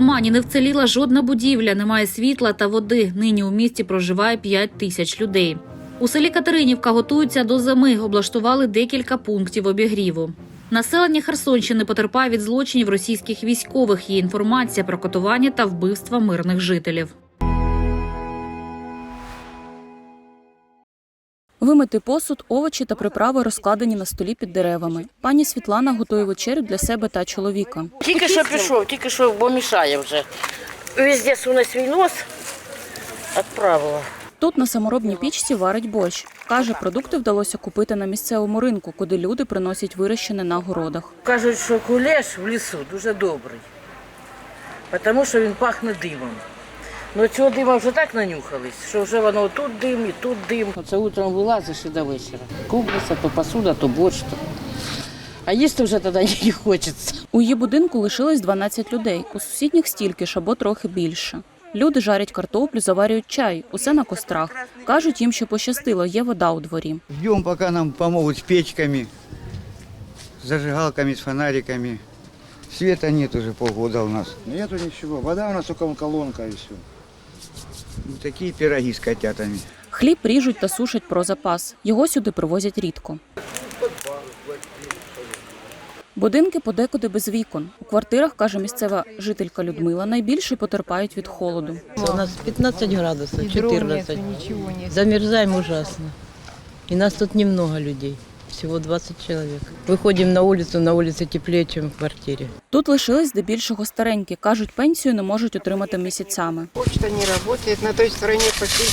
Лимані не вціліла жодна будівля, немає світла та води. Нині у місті проживає 5 тисяч людей. У селі Катеринівка готуються до зими, облаштували декілька пунктів обігріву. Населення Херсонщини потерпає від злочинів російських військових. Є інформація про катування та вбивства мирних жителів. Вимити посуд, овочі та приправи розкладені на столі під деревами. Пані Світлана готує вечерю для себе та чоловіка. Тільки що пішов, тільки що, бо мішає вже. Везде суне свій нос, відправила. Тут на саморобній пічці варить борщ. Каже, продукти вдалося купити на місцевому ринку, куди люди приносять вирощене на городах. Кажуть, що кулеш в лісу дуже добрий, тому що він пахне димом. Ну цього дима вже так нанюхались, що вже воно тут дим і тут дим. Оце утром вилазиш і до вечора. Купиться то посуда, то борщ. То. А їсти вже тоді не хочеться. У її будинку лишилось 12 людей, у сусідніх стільки ж або трохи більше. Люди жарять картоплю, заварюють чай, усе на кострах. Кажуть їм, що пощастило, є вода у дворі. Ждем, пока нам помогут с печками, с зажигалками, с фонариками. Света нет уже полгода у нас. Нету ничего. Вода у нас только колонка и все. Такие пироги с котятами. Хліб ріжуть та сушать про запас. Його сюди привозять рідко. Будинки подекуди без вікон. У квартирах, каже місцева жителька Людмила, найбільше потерпають від холоду. У нас 15 градусов, И дров 14. нету, ничего нет. Замерзаем ужасно. И нас тут немного людей, всего 20 человек. Выходим на улицу, на улице теплее, чем в квартире. Тут лишились здебільшого старенькі. Кажуть, пенсію не можуть отримати місяцями. Почта не работает. На той стороне пошли.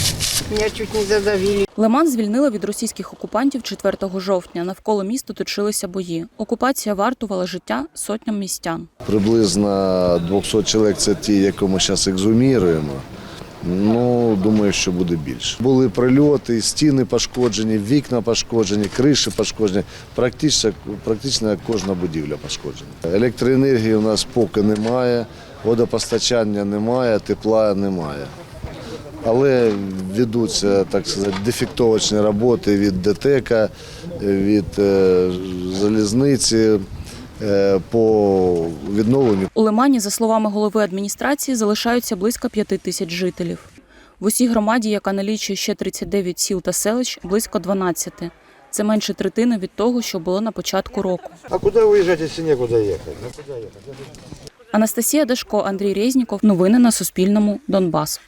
Меня чуть не задавили. Лиман звільнили від російських окупантів 4 жовтня. Навколо міста точилися бої. Окупація вартувала життя сотням містян. Приблизно 200 чоловік це ті, яку ми зараз екзуміруємо. Ну, думаю, що буде більше. Були прильоти, стіни пошкоджені, вікна пошкоджені, криші пошкоджені. Практично, практично кожна будівля пошкоджена. Електроенергії у нас поки немає, водопостачання немає, тепла немає. Але ведуться, так сказати, дефектовочні роботи від ДТЕКа, від е, залізниці по відновленню У Лимані, за словами голови адміністрації, залишаються близько 5 тисяч жителів. В усій громаді, яка налічує ще 39 сіл та селищ, близько 12. Це менше третини від того, що було на початку року. А некуда ехать? Ну куда ехать? Анастасія Дашко, Андрій Резніков. Новини на Суспільному. Донбас.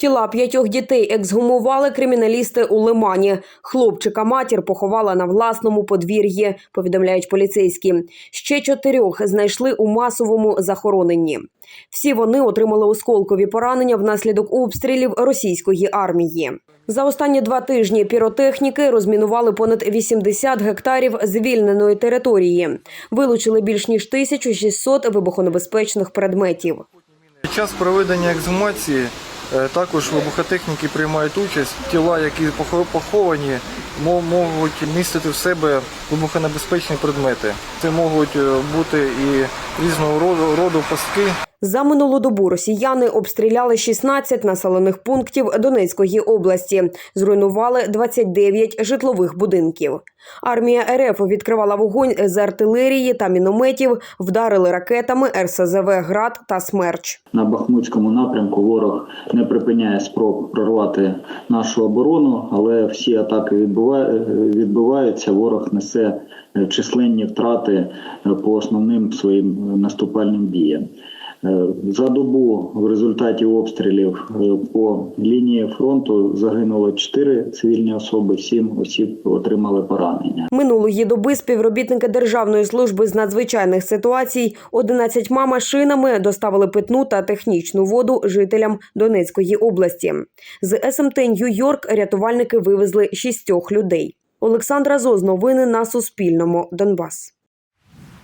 Тіла п'ятьох дітей ексгумували криміналісти у Лимані. Хлопчика матір поховала на власному подвір'ї, повідомляють поліцейські. Ще чотирьох знайшли у масовому захороненні. Всі вони отримали осколкові поранення внаслідок обстрілів російської армії. За останні два тижні піротехніки розмінували понад 80 гектарів звільненої території. Вилучили більш ніж 1600 вибухонебезпечних предметів. Під час проведення екзумації е, також вибухотехніки приймають участь. Тіла, які поховані, можуть містити в себе вибухонебезпечні предмети. Це можуть е, бути і різного роду, роду пастки. За минулу добу росіяни обстріляли 16 населених пунктів Донецької області, зруйнували 29 житлових будинків. Армія РФ відкривала вогонь з артилерії та мінометів, вдарили ракетами РСЗВ «Град» та «Смерч». На Бахмутському напрямку ворог не припиняє спроб прорвати нашу оборону, але всі атаки відбува- відбиваються. Ворог несе численні втрати по основним своїм наступальним діям. Е, За добу в результаті обстрілів е, по лінії фронту загинуло 4 цивільні особи, 7 осіб отримали поранення. Минулої доби співробітники Державної служби з надзвичайних ситуацій 11 машинами доставили питну та технічну воду жителям Донецької області. З СМТ Нью-Йорк рятувальники вивезли шістьох людей. Олександра Зоз, новини на Суспільному. Донбас.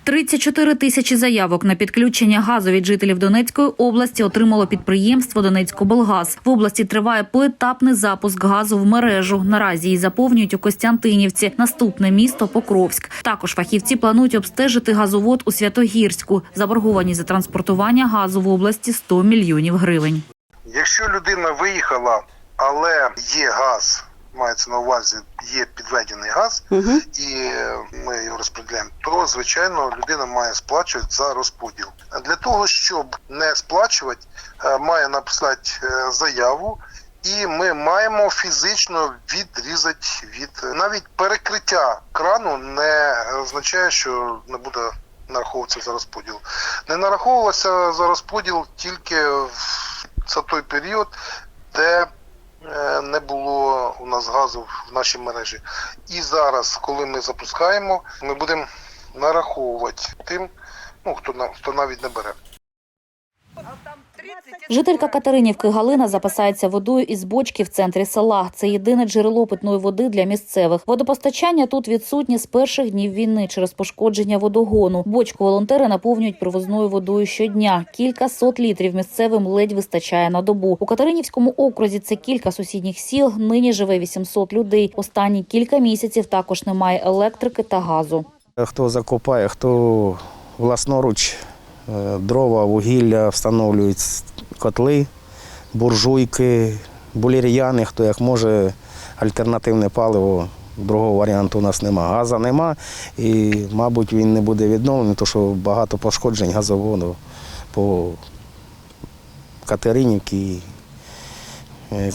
34 тисячі заявок на підключення газу від жителів Донецької області отримало підприємство «Донецькоболгаз». В області триває поетапний запуск газу в мережу. Наразі її заповнюють у Костянтинівці. Наступне місто Покровськ. Також фахівці планують обстежити газовод у Святогірську. Заборговані за транспортування газу в області 100 мільйонів гривень. Якщо людина виїхала, але є газ мається на увазі, є підведений газ, і е, ми його розподіляємо, то звичайно людина має сплачувати за розподіл. Для того, щоб не сплачувати, е, має написати е, заяву. І ми маємо фізично відрізати від навіть перекриття крану не означає, що не буде нараховуватися за розподіл. Не нараховувалося за розподіл тільки в за той період, де не було у нас газу в нашій мережі. І зараз, коли ми запускаємо, ми будемо нараховувати тим, ну хто хто навіть не бере. Жителька Катеринівки Галина запасається водою із бочки в центрі села. Це єдине джерело питної води для місцевих. Водопостачання тут відсутні з перших днів війни через пошкодження водогону. Бочку волонтери наповнюють привозною водою щодня. Кілька сот літрів місцевим ледь вистачає на добу. У Катеринівському окрузі це кілька сусідніх сіл. Нині живе 800 людей. Останні кілька місяців також немає електрики та газу. Хто закопає, хто власноруч дрова, вугілля встановлюють котли, буржуйки, булір'яни, хто як може, альтернативне паливо. Другого варіанту у нас нема. Газа нема і, мабуть, він не буде відновлений, тому що багато пошкоджень газоводу по Катеринівці е,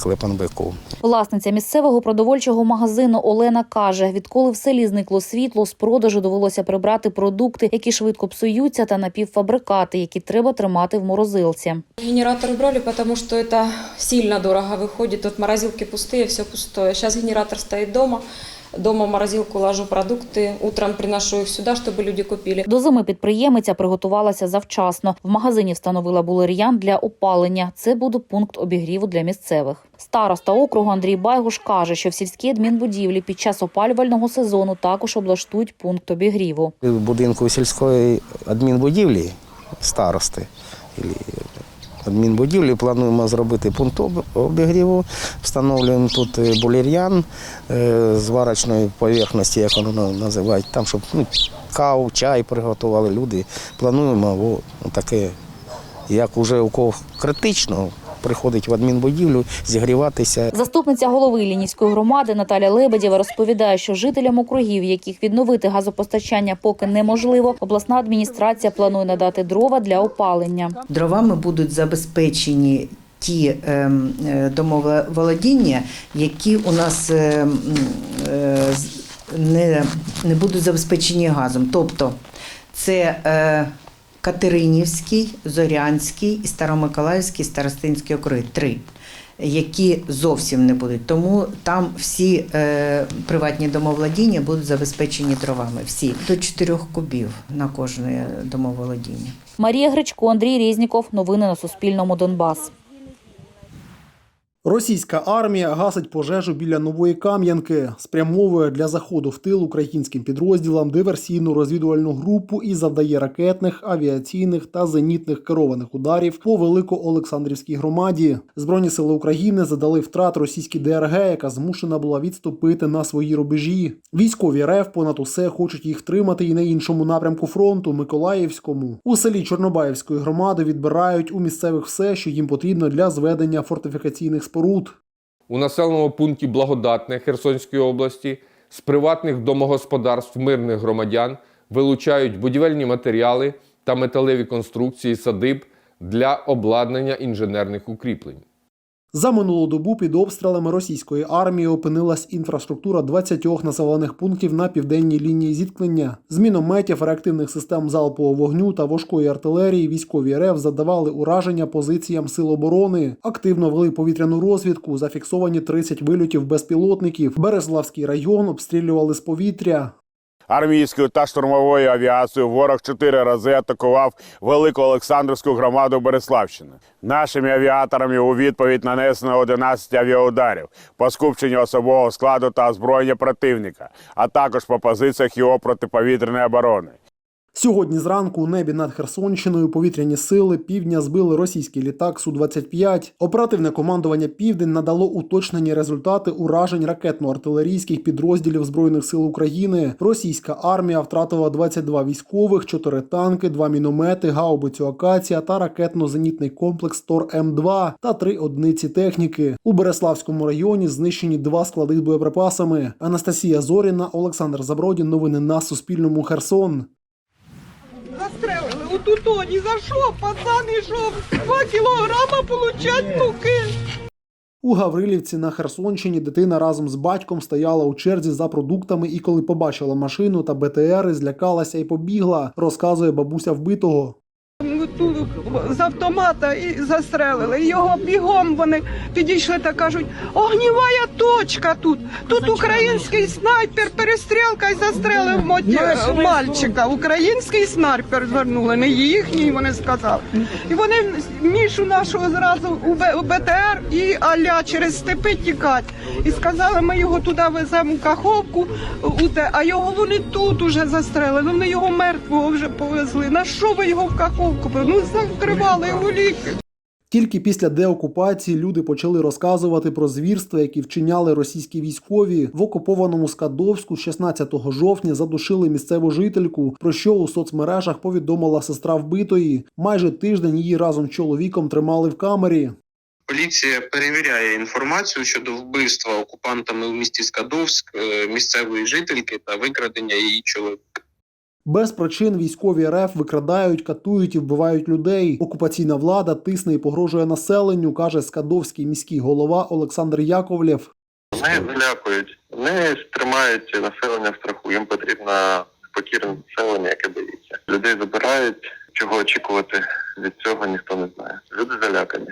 Клепанбеку. Власниця місцевого продовольчого магазину Олена каже, відколи в селі зникло світло, з продажу довелося прибрати продукти, які швидко псуються, та напівфабрикати, які треба тримати в морозилці. Генератор убрали, потому что это сильно дорого выходит. Тут морозилки пустые, все пустое. Сейчас генератор стоит дома. Дома в морозилку ложу продукты, утром приношу их сюда, чтобы люди купили. До зими підприємиця приготувалася завчасно. В магазині встановила булер'ян для опалення. Це буде пункт обігріву для місцевих. Староста округу Андрій Байгуш каже, що в сільській адмінбудівлі під час опалювального сезону також облаштують пункт обігріву. В будинку сільської адмінбудівлі старости адмінбудівлі плануємо зробити пункт обігріву. Встановлюємо тут е, булір'ян е, зварочної поверхності, як воно називають, там, щоб ну, каву, чай приготували люди. Плануємо о, таке, як уже у кого критично, приходить в адмінбудівлю, зігріватися. Заступниця голови Лінівської громади Наталя Лебедєва розповідає, що жителям округів, яких відновити газопостачання поки неможливо, обласна адміністрація планує надати дрова для опалення. Дровами будуть забезпечені ті ем, е, домоволодіння, які у нас ем, е, не, не будуть забезпечені газом. Тобто це е, Катеринівський, Зорянський, і Старомиколаївський, Старостинський округи. Три. Які зовсім не будуть, тому там всі е, приватні домоволодіння будуть забезпечені дровами. Всі до 4 кубів на кожне домоволодіння. Марія Гречко, Андрій Різніков. Новини на Суспільному. Донбас. Російська армія гасить пожежу біля нової Кам'янки, спрямовує для заходу в тил українським підрозділам диверсійну розвідувальну групу і завдає ракетних, авіаційних та зенітних керованих ударів по Великоолександрівській громаді. Збройні сили України задали втрат російській ДРГ, яка змушена була відступити на свої рубежі. Військові РФ понад усе хочуть їх втримати і на іншому напрямку фронту Миколаївському. У селі Чорнобаївської громади відбирають у місцевих все, що їм потрібно для зведення фортифікаційних споруд. у населеному пункті Благодатне Херсонської області з приватних домогосподарств мирних громадян вилучають будівельні матеріали та металеві конструкції садиб для обладнання інженерних укріплень. За минулу добу під обстрілами російської армії опинилась інфраструктура 20 населених пунктів на південній лінії зіткнення. З мінометів, реактивних систем залпового вогню та важкої артилерії військові РФ задавали ураження позиціям сил оборони. Активно вели повітряну розвідку. Зафіксовані 30 вильотів безпілотників. Березлавський район обстрілювали з повітря. Армійською та штурмовою авіацією ворог чотири рази атакував Велику Олександрівську громаду Береславщини. Нашими авіаторами у відповідь нанесено 11 авіаударів по скупченню особового складу та озброєння противника, а також по позиціях його протиповітряної оборони. Сьогодні зранку у небі над Херсонщиною повітряні сили півдня збили російський літак Су-25. Оперативне командування Південь надало уточнені результати уражень ракетно-артилерійських підрозділів Збройних сил України. Російська армія втратила 22 військових, 4 танки, 2 міномети, гаубицю Акація та ракетно-зенітний комплекс Тор М2 та 3 одиниці техніки. У Береславському районі знищені два склади з боєприпасами. Анастасія Зоріна, Олександр Забродін. Новини на Суспільному. Херсон. Застрелили отут ні за що, пацан йшов, два кілограма получать туки. У Гаврилівці на Херсонщині дитина разом з батьком стояла у черзі за продуктами і коли побачила машину та БТР, злякалася і побігла, розказує бабуся вбитого. Тут з автомата і застрелили. Його бігом вони підійшли та кажуть, огнівая точка тут. Тут український снайпер, перестрілка і застрелив мальчика. Український снайпер звернули, не їхній, вони сказали. І вони мішу нашого зразу у у БТР і аля через степи тікать. І сказали, ми його туди веземо у Каховку, у те, а його вони тут уже застрелили. Вони його мертвого вже повезли. На що ви його в Каховку? Ну закривали його ліки. Тільки після деокупації люди почали розказувати про звірства, які вчиняли російські військові. В окупованому Скадовську 16 жовтня задушили місцеву жительку, про що у соцмережах повідомила сестра вбитої. Майже тиждень її разом з чоловіком тримали в камері. Поліція перевіряє інформацію щодо вбивства окупантами у місті Скадовськ е, місцевої жительки та викрадення її чоловіка. Без причин військові РФ викрадають, катують і вбивають людей. Окупаційна влада тисне і погрожує населенню, каже скадовський міський голова Олександр Яковлєв. Не залякують, не тримають населення в страху. Їм потрібно спокійне населення, яке боїться. Людей забирають. Чого очікувати від цього ніхто не знає. Люди залякані.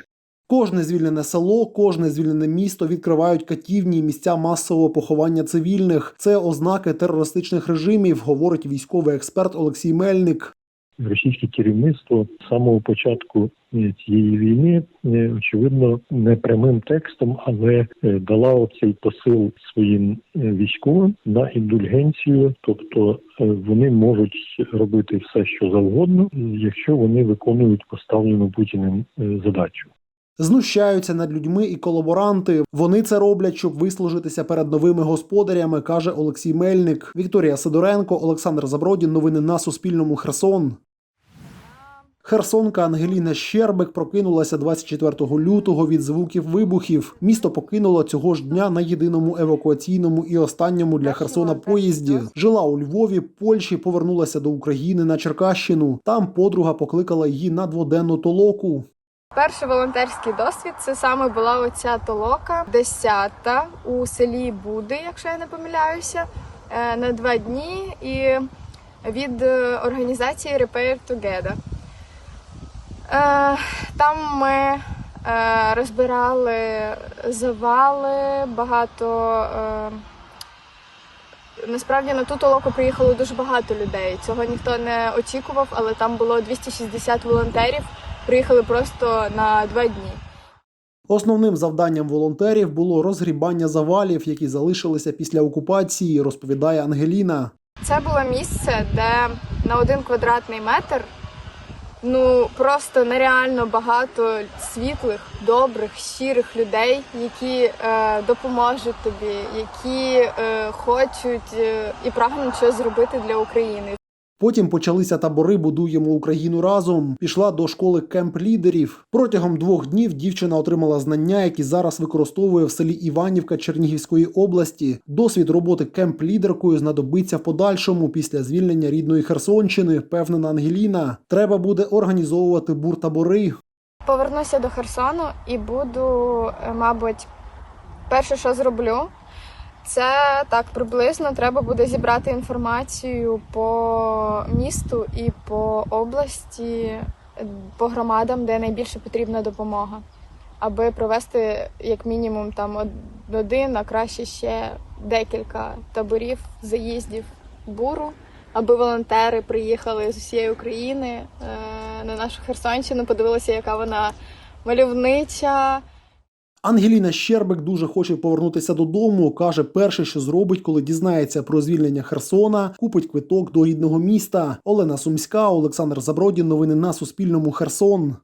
Кожне звільнене село, кожне звільнене місто відкривають катівні місця масового поховання цивільних. Це ознаки терористичних режимів, говорить військовий експерт Олексій Мельник. російське керівництво з самого початку е, цієї війни, е, очевидно, не прямим текстом, але е, дала оцей посил своїм військовим на індульгенцію, тобто вони можуть робити все, що завгодно, якщо вони виконують поставлену путіним задачу. Знущаються над людьми і колаборанти. Вони це роблять, щоб вислужитися перед новими господарями, каже Олексій Мельник. Вікторія Сидоренко, Олександр Забродін. Новини на Суспільному. Херсон. Херсонка Ангеліна Щербик прокинулася 24 лютого від звуків вибухів. Місто покинуло цього ж дня на єдиному евакуаційному і останньому для Херсона поїзді. Жила у Львові, Польщі, повернулася до України на Черкащину. Там подруга покликала її на дводенну толоку. Перший волонтерський досвід це саме була оця толока, десята у селі Буди, якщо я не помиляюся, е, на два дні і від е, організації Repair Together. Е, Там ми розбирали завали, багато. Насправді на ту толоку приїхало дуже багато людей. Цього ніхто не очікував, але там було 260 волонтерів. Приїхали просто на два дні. Основним завданням волонтерів було розгрібання завалів, які залишилися після окупації, розповідає Ангеліна. Це було місце, де на один квадратний метр ну просто нереально багато світлих, добрих, щирих людей, які е, допоможуть тобі, які е, хочуть е, і прагнуть щось зробити для України. Потім почалися табори Будуємо Україну разом. Пішла до школи кемп лідерів. Протягом двох днів дівчина отримала знання, які зараз використовує в селі Іванівка Чернігівської області. Досвід роботи кемп лідеркою знадобиться в подальшому після звільнення рідної Херсонщини. Впевнена Ангеліна. Треба буде організовувати буртабори. Повернуся до Херсону і буду, е, мабуть, перше, що зроблю, це так приблизно треба буде зібрати інформацію по місту і по області, по громадам, де найбільше потрібна допомога, аби провести як мінімум там один, а краще ще декілька таборів, заїздів буру, аби волонтери приїхали з усієї України е, на нашу Херсонщину, подивилися, яка вона мальовнича. Ангеліна Щербик дуже хоче повернутися додому. каже, перше, що зробить, коли дізнається про звільнення Херсона, купить квиток до рідного міста. Олена Сумська, Олександр Забродін. Новини на Суспільному. Херсон.